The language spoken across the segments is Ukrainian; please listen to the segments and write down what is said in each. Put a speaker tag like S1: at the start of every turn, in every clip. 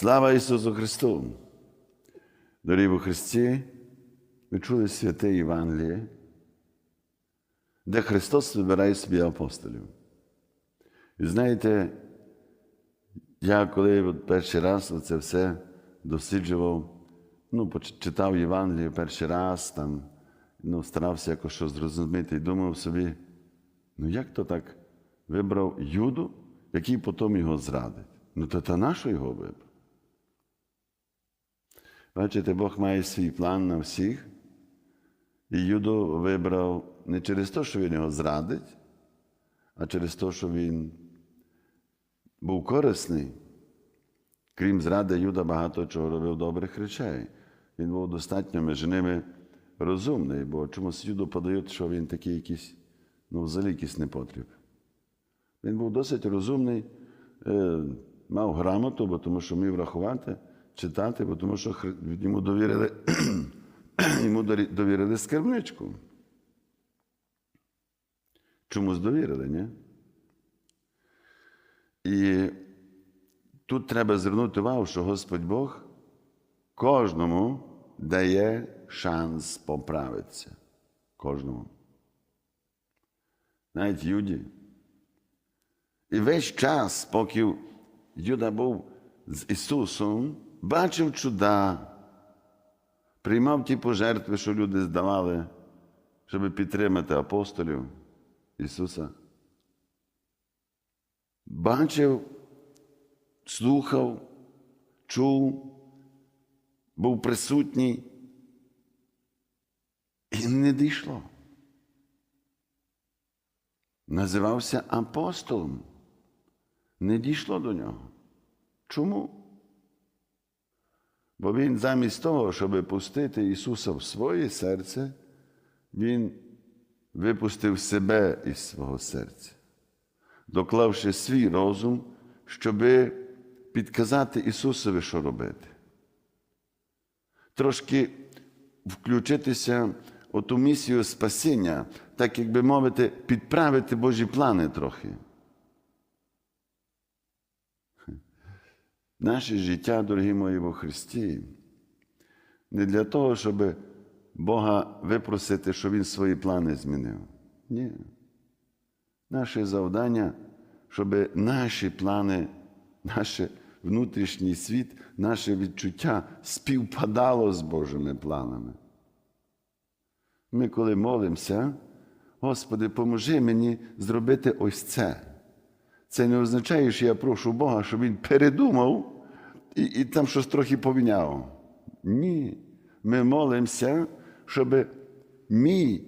S1: Слава Ісусу Христу! Дорогі у Христі, ви чули святе Євангеліє, де Христос вибирає собі апостолів. І знаєте, я коли перший раз це все досліджував, ну, читав Євангеліє перший раз, там, ну, старався якось щось зрозуміти і думав собі, ну як то так вибрав Юду, який потім його зрадить? Ну, то та нащо його вибрав? Бачите, Бог має свій план на всіх, і Юду вибрав не через те, що він його зрадить, а через те, що він був корисний. Крім зради, Юда багато чого робив добрих речей. Він був достатньо між ними розумний, бо чомусь Юду подають, що він такий якийсь, ну, взагалі якийсь непотріб. Він був досить розумний, е, мав грамоту, бо тому що вмів рахувати, читати, бо тому що йому довірили, йому довірили скарбничку. Чомусь довірили, ні? І тут треба звернути увагу, що Господь Бог кожному дає шанс поправитися. Кожному. Навіть Юді. І весь час, поки Юда був з Ісусом, бачив чуда, приймав ті пожертви, що люди здавали, щоб підтримати апостолів Ісуса. Бачив, слухав, чув, був присутній. І не дійшло. Називався апостолом. Не дійшло до нього. Чому? Бо він замість того, щоб пустити Ісуса в своє серце, Він випустив себе із свого серця, доклавши свій розум, щоб підказати Ісусові, що робити. Трошки включитися у ту місію спасіння, так як би мовити, підправити Божі плани трохи. Наше життя, дорогі мої во Христі, не для того, щоб Бога випросити, щоб Він свої плани змінив. Ні. Наше завдання, щоб наші плани, наш внутрішній світ, наше відчуття співпадало з Божими планами. Ми, коли молимося, Господи, поможи мені зробити ось це. Це не означає, що я прошу Бога, щоб Він передумав і, і там щось трохи поміняв. Ні. Ми молимося, щоб мій,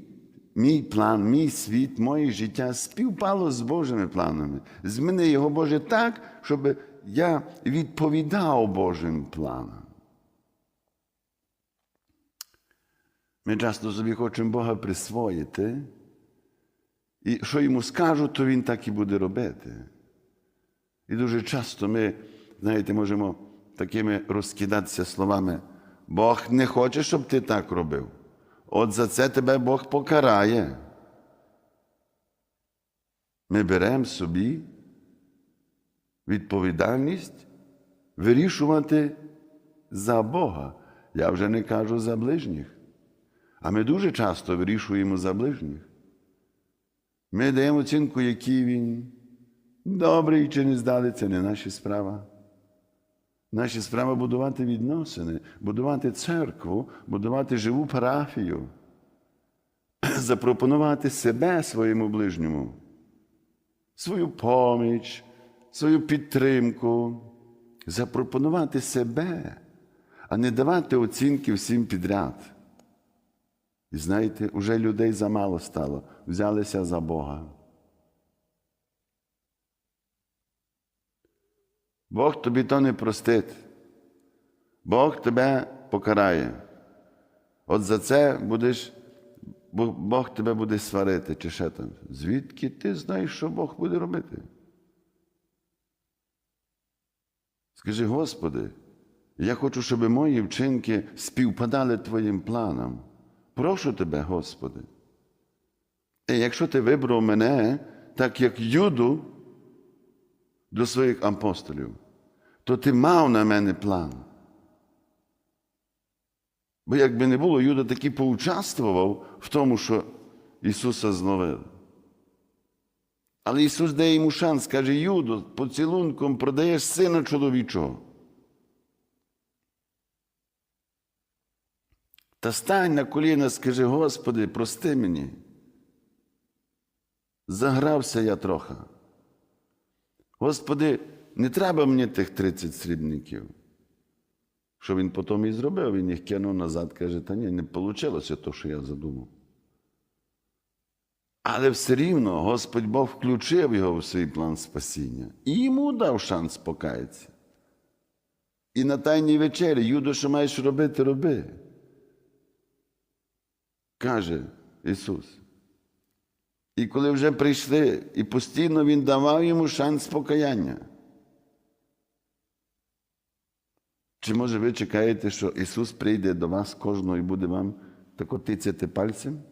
S1: мій план, мій світ, моє життя співпало з Божими планами. Зміни його, Боже, так, щоб я відповідав Божим планам. Ми часто собі хочемо Бога присвоїти, і що йому скажу, то він так і буде робити. І дуже часто ми, знаєте, можемо такими розкидатися словами. Бог не хоче, щоб ти так робив. От за це тебе Бог покарає. Ми беремо собі відповідальність вирішувати за Бога. Я вже не кажу за ближніх. А ми дуже часто вирішуємо за ближніх. Ми даємо оцінку, який він добрий чи не здали, це не наша справа. Наша справа будувати відносини, будувати церкву, будувати живу парафію, запропонувати себе своєму ближньому, свою поміч, свою підтримку, запропонувати себе, а не давати оцінки всім підряд. І знаєте, уже людей замало стало, взялися за Бога. Бог тобі то не простить. Бог тебе покарає. От за це будеш, Бог- тебе буде сварити чи ще там. Звідки ти знаєш, що Бог буде робити? Скажи, Господи, я хочу, щоб мої вчинки співпадали Твоїм планам. Прошу тебе, Господи. І якщо ти вибрав мене, так як Юду до своїх апостолів, то ти мав на мене план. Бо якби не було, Юда таки поучаствував в тому, що Ісуса зновили. Але Ісус дає йому шанс, каже, Юдо, поцілунком продаєш сина чоловічого. Та стань на коліна, скажи, Господи, прости мені. Загрався я трохи. Господи, не треба мені тих 30 срібників. Що він потім і зробив, він їх кинув назад, каже, та ні, не вийшло те, що я задумав. Але все рівно Господь Бог включив його в свій план спасіння і йому дав шанс покаятися. І на Тайній вечері, Юдо, що маєш робити, роби. Каже Ісус. І коли вже прийшли, і постійно Він давав йому шанс покаяння. Чи може ви чекаєте, що Ісус прийде до вас кожного і буде вам тако тицяти пальцем?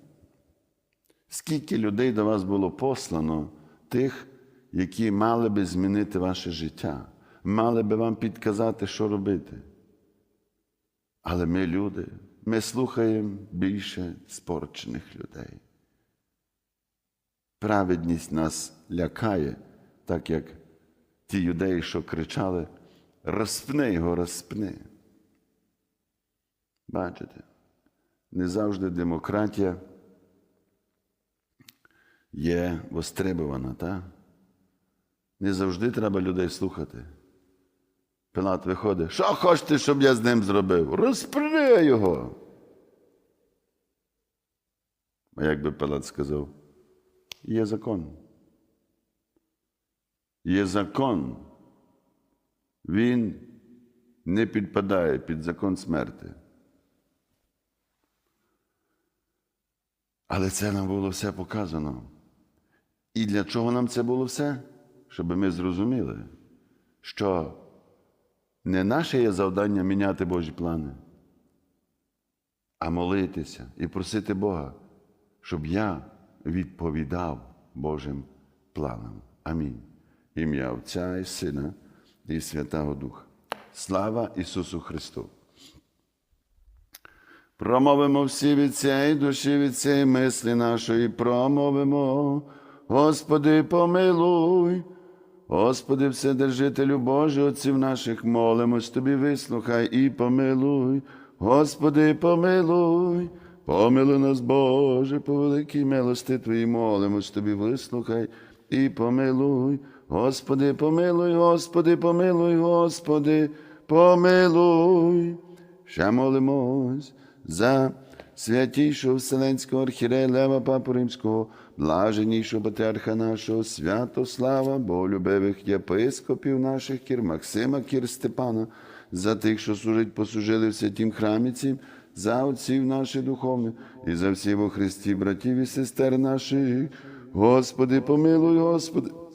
S1: Скільки людей до вас було послано, тих, які мали би змінити ваше життя, мали би вам підказати, що робити. Але ми люди, ми слухаємо більше спорчених людей. Праведність нас лякає, так як ті юдеї, що кричали, розпни його, розпни. Бачите, не завжди демократія є востребована, так? Не завжди треба людей слухати. Пилат виходить, що хочете, щоб я з ним зробив? Розпри його. А як би Пилат сказав, є закон. Є закон. Він не підпадає під закон смерти. Але це нам було все показано. І для чого нам це було все? Щоб ми зрозуміли, що не наше є завдання міняти Божі плани, а молитися і просити Бога, щоб я відповідав Божим планам. Амінь. Ім'я Отця і Сина і Святого Духа. Слава Ісусу Христу! Промовимо всі від цієї душі, від цієї мислі нашої, промовимо, Господи, помилуй, Господи, Вседержителю Божий, отців наших, молимось Тобі, вислухай і помилуй, Господи, помилуй, помилуй нас, Боже, по великій милости Твоїй, молимось Тобі, вислухай і помилуй, Господи, помилуй, Господи, помилуй, Господи, помилуй. Ще молимось за святійшого Вселенського архірея Лева Папу Римського, блаженнішого патріарха нашого, Святослава, болюбивих єпископів наших кір, Максима Кір Степана, за тих, що служить, послужили в святім храмі цім, за отців наших духовних і за всіх во Христі, братів і сестер наших. Господи, помилуй, Господи,